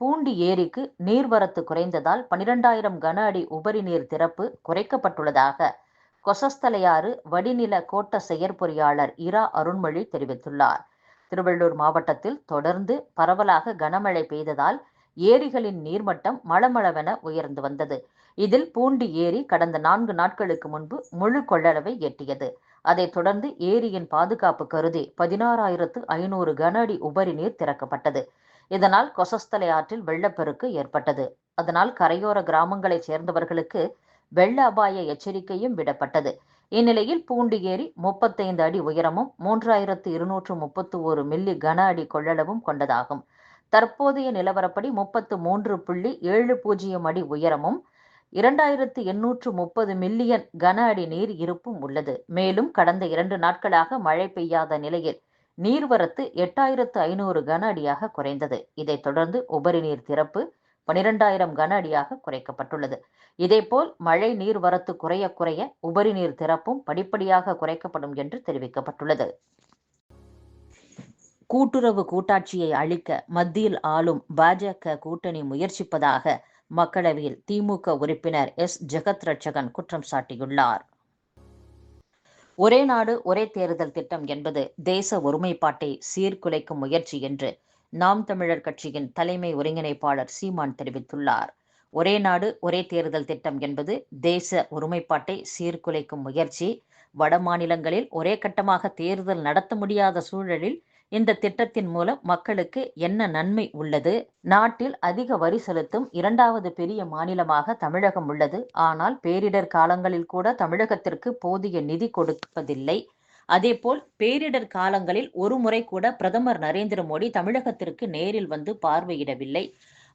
பூண்டி ஏரிக்கு நீர்வரத்து குறைந்ததால் பனிரெண்டாயிரம் கன அடி உபரி நீர் திறப்பு குறைக்கப்பட்டுள்ளதாக கொசஸ்தலையாறு வடிநில கோட்ட செயற்பொறியாளர் இரா அருண்மொழி தெரிவித்துள்ளார். திருவள்ளூர் மாவட்டத்தில் தொடர்ந்து பரவலாக கனமழை பெய்ததால் ஏரிகளின் நீர்மட்டம் மளமளவென உயர்ந்து வந்தது. இதில் பூண்டி ஏரி கடந்த நான்கு நாட்களுக்கு முன்பு முழு கொள்ளளவை எட்டியது. அதைத் தொடர்ந்து ஏரியின் பாதுகாப்பு கருதி பதினாறாயிரத்து ஐநூறு கன அடி உபரி நீர் திறக்கப்பட்டது. இதனால் கொசஸ்தலை ஆற்றில் வெள்ளப்பெருக்கு ஏற்பட்டது. அதனால் கரையோர கிராமங்களைச் சேர்ந்தவர்களுக்கு வெள்ள அபாய எச்சரிக்கையும் விடப்பட்டது. இந்நிலையில் பூண்டி ஏரி முப்பத்தைந்து அடி உயரமும் மூன்றாயிரத்து இருநூற்று முப்பத்து ஒரு மில்லி கன அடி கொள்ளளவும் கொண்டதாகும். தற்போதைய நிலவரப்படி முப்பத்து மூன்று புள்ளி ஏழு பூஜ்ஜியம் அடி உயரமும் இரண்டாயிரத்து எண்ணூற்று முப்பது மில்லியன் கன அடி நீர் இருப்பும் உள்ளது. மேலும் கடந்த இரண்டு நாட்களாக மழை பெய்யாத நிலையில் நீர்வரத்து எட்டாயிரத்து ஐநூறு கன அடியாக குறைந்தது. இதைத் தொடர்ந்து உபரி நீர் திறப்பு பனிரெண்டாயிரம் கன அடியாக குறைக்கப்பட்டுள்ளது. இதேபோல் மழை நீர் வரத்து குறைய குறைய உபரி நீர் திறப்பும் படிப்படியாக குறைக்கப்படும் என்று தெரிவிக்கப்பட்டுள்ளது. கூட்டுறவு கூட்டாட்சியை அழிக்க மத்தியில் ஆளும் பாஜக கூட்டணி முயற்சிப்பதாக மக்களவையில் திமுக உறுப்பினர் எஸ். ஜெகத் ரட்சகன் குற்றம் சாட்டியுள்ளார். ஒரே நாடு ஒரே தேர்தல் திட்டம் என்பது தேச ஒருமைப்பாட்டை சீர்குலைக்கும் முயற்சி என்று நாம் தமிழர் கட்சியின் தலைமை ஒருங்கிணைப்பாளர் சீமான் தெரிவித்துள்ளார். ஒரே நாடு ஒரே தேர்தல் திட்டம் என்பது தேச ஒருமைப்பாட்டை சீர்குலைக்கும் முயற்சி. வட மாநிலங்களில் ஒரே கட்டமாக தேர்தல் நடத்த முடியாத சூழலில் இந்த திட்டத்தின் மூலம் மக்களுக்கு என்ன நன்மை உள்ளது? நாட்டில் அதிக வரி செலுத்தும் இரண்டாவது பெரிய மாநிலமாக தமிழகம் உள்ளது. ஆனால் பேரிடர் காலங்களில் கூட தமிழகத்திற்கு போதிய நிதி கொடுப்பதில்லை. அதேபோல் பேரிடர் காலங்களில் ஒரு முறை கூட பிரதமர் நரேந்திர மோடி தமிழகத்திற்கு நேரில் வந்து பார்வையிடவில்லை.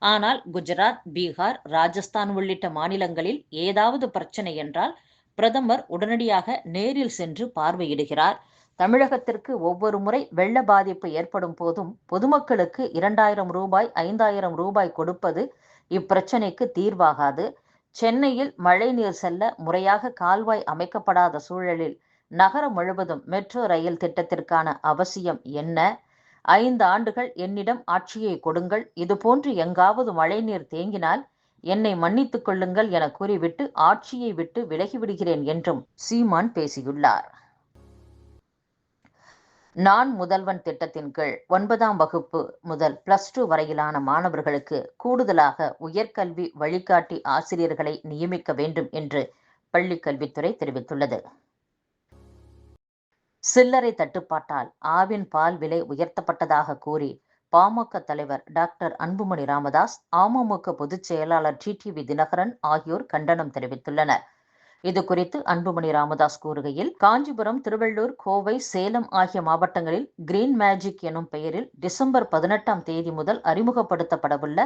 ஆனால் குஜராத் பீகார் ராஜஸ்தான் உள்ளிட்ட மாநிலங்களில் ஏதாவது பிரச்சனை என்றால் பிரதமர் உடனடியாக நேரில் சென்று பார்வையிடுகிறார். தமிழகத்திற்கு ஒவ்வொரு முறை வெள்ள பாதிப்பு ஏற்படும் போதும் பொதுமக்களுக்கு இரண்டாயிரம் ரூபாய் ஐந்தாயிரம் ரூபாய் கொடுப்பது இப்பிரச்சனைக்கு தீர்வாகாது. சென்னையில் மழைநீர் செல்ல முறையாக கால்வாய் அமைக்கப்படாத சூழலில் நகரம் முழுவதும் மெட்ரோ ரயில் திட்டத்திற்கான அவசியம் என்ன? ஐந்து ஆண்டுகள் என்னிடம் ஆட்சியை கொடுங்கள். இதுபோன்று எங்காவது மழைநீர் தேங்கினால் என்னை மன்னித்துக் கொள்ளுங்கள் என கூறிவிட்டு ஆட்சியை விட்டு விலகிவிடுகிறேன் என்றும் சீமான் பேசியுள்ளார். நான் முதல்வன் திட்டத்தின் கீழ் ஒன்பதாம் வகுப்பு முதல் பிளஸ் டூ வரையிலான மாணவர்களுக்கு கூடுதலாக உயர்கல்வி வழிகாட்டி ஆசிரியர்களை நியமிக்க வேண்டும் என்று பள்ளிக்கல்வித்துறை தெரிவித்துள்ளது. சில்லறை தட்டுப்பாட்டால் ஆவின் பால் விலை உயர்த்தப்பட்டதாக கூறி பாமக தலைவர் டாக்டர் அன்புமணி ராமதாஸ் அமமுக பொதுச் செயலாளர் டிடிவி தினகரன் ஆகியோர் கண்டனம் தெரிவித்துள்ளனர். இது குறித்து அன்புமணி ராமதாஸ் கூறுகையில் காஞ்சிபுரம் திருவள்ளூர் கோவை சேலம் ஆகிய மாவட்டங்களில் கிரீன் மேஜிக் எனும் பெயரில் டிசம்பர் பதினெட்டாம் தேதி முதல் அறிமுகப்படுத்தப்படவுள்ள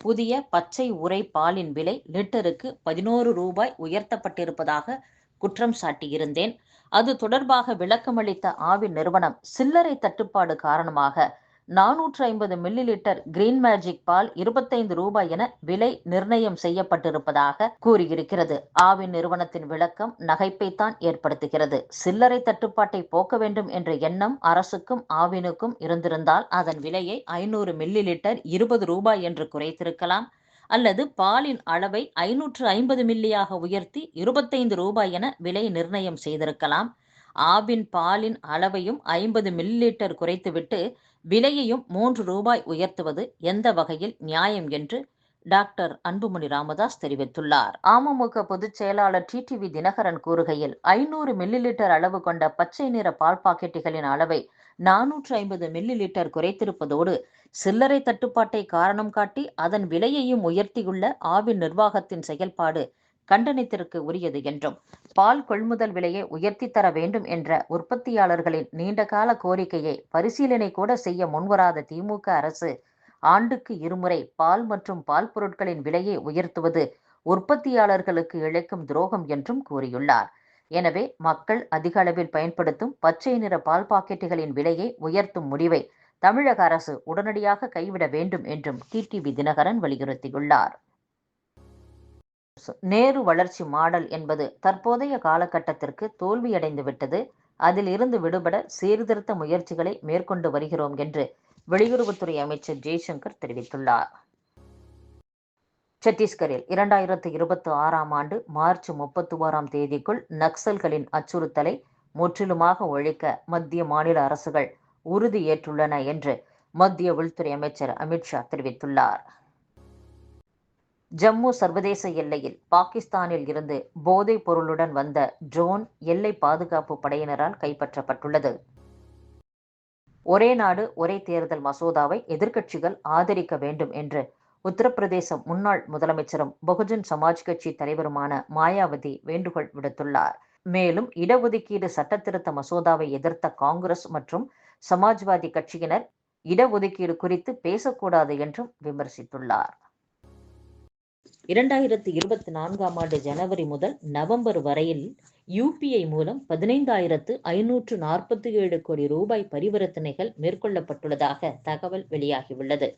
புதிய பச்சை உரை பாலின் விலை லிட்டருக்கு பதினோரு ரூபாய் உயர்த்தப்பட்டிருப்பதாக குற்றம் சாட்டியிருந்தேன். அது தொடர்பாக விளக்கமளித்த ஆவின் நிறுவனம் சில்லறை தட்டுப்பாடு காரணமாக நானூற்று ஐம்பது மில்லி லிட்டர் கிரீன் மேஜிக் பால் இருபத்தைந்து ரூபாய் என விலை நிர்ணயம் செய்யப்பட்டிருப்பதாக கூறியிருக்கிறது. ஆவின் நிறுவனத்தின் விளக்கம் நகைப்பைத்தான் ஏற்படுத்துகிறது. சில்லறை தட்டுப்பாட்டை போக்க வேண்டும் என்ற எண்ணம் அரசுக்கும் ஆவினுக்கும் இருந்திருந்தால் அதன் விலையை ஐநூறு மில்லி லிட்டர் இருபது ரூபாய் என்று குறைத்திருக்கலாம். அல்லது பாலின் அளவை ஐநூற்று ஐம்பது மில்லியாக உயர்த்தி இருபத்தைந்து ரூபாய் என விலை நிர்ணயம் செய்திருக்கலாம். ஆவின் பாலின் அளவையும் ஐம்பது மில்லி லிட்டர் குறைத்துவிட்டு விலையையும் மூன்று ரூபாய் உயர்த்துவது எந்த வகையில் நியாயம் என்று டாக்டர் அன்புமணி ராமதாஸ் தெரிவித்துள்ளார். அமமுக பொதுச் செயலாளர் டிடிவி தினகரன் கூறுகையில் ஐநூறு மில்லி லிட்டர் அளவு கொண்ட பச்சை நிற பால் பாக்கெட்டுகளின் அளவை நானூற்று ஐம்பது மில்லி லிட்டர் குறைத்திருப்பதோடு சில்லறை தட்டுப்பாட்டை காரணம் காட்டி அதன் விலையையும் உயர்த்தியுள்ள ஆவின் நிர்வாகத்தின் செயல்பாடு கண்டனத்திற்கு உரியது என்றும் பால் கொள்முதல் விலையை உயர்த்தி தர வேண்டும் என்ற உற்பத்தியாளர்களின் நீண்டகால கோரிக்கையை பரிசீலனை கூட செய்ய முன்வராத திமுக அரசு ஆண்டுக்கு இருமுறை பால் மற்றும் பால் பொருட்களின் விலையை உயர்த்துவது உற்பத்தியாளர்களுக்கு இழைக்கும் துரோகம் என்றும் கூறியுள்ளார். எனவே மக்கள் அதிக அளவில் பயன்படுத்தும் பச்சை நிற பால் பாக்கெட்டுகளின் விலையை உயர்த்தும் முடிவை தமிழக அரசு உடனடியாக கைவிட வேண்டும் என்றும் டிடிவி தினகரன் வலியுறுத்தியுள்ளார். நேரு வளர்ச்சி மாடல் என்பது தற்போதைய காலகட்டத்திற்கு தோல்வியடைந்து விட்டது. அதில் இருந்து விடுபட சீர்திருத்த முயற்சிகளை மேற்கொண்டு வருகிறோம் என்று வெளியுறவுத்துறை அமைச்சர் ஜெய்சங்கர் தெரிவித்துள்ளார். சத்தீஸ்கரில் இரண்டாயிரத்து இருபத்தி ஆறாம் ஆண்டு மார்ச் முப்பத்தி ஓராம் தேதிக்குள் நக்சல்களின் அச்சுறுத்தலை முற்றிலுமாக ஒழிக்க மத்திய மாநில அரசுகள் உறுதியேற்றுள்ளன என்று மத்திய உள்துறை அமைச்சர் அமித்ஷா தெரிவித்துள்ளார். ஜம்மு சர்வதேச எல்லையில் பாகிஸ்தானில் இருந்து போதைப் பொருளுடன் வந்த ட்ரோன் எல்லை பாதுகாப்பு படையினரால் கைப்பற்றப்பட்டுள்ளது. ஒரே நாடு ஒரே தேர்தல் மசோதாவை எதிர்க்கட்சிகள் ஆதரிக்க வேண்டும் என்று உத்தரப்பிரதேச முன்னாள் முதலமைச்சரும் பகுஜன் சமாஜ் கட்சி தலைவருமான மாயாவதி வேண்டுகோள் விடுத்துள்ளார். மேலும் இடஒதுக்கீடு சட்டத்திருத்த மசோதாவை எதிர்த்த காங்கிரஸ் மற்றும் சமாஜ்வாதி கட்சியினர் இடஒதுக்கீடு குறித்து பேசக்கூடாது என்றும் விமர்சித்துள்ளார். இரண்டாயிரத்தி இருபத்தி நான்காம் ஆண்டு ஜனவரி முதல் நவம்பர் வரையில் யூபிஐ மூலம் பதினைந்தாயிரத்து ஐநூற்று நாற்பத்தி ஏழு கோடி ரூபாய் பரிவர்த்தனைகள் மேற்கொள்ளப்பட்டுள்ளதாக தகவல் வெளியாகியுள்ளது.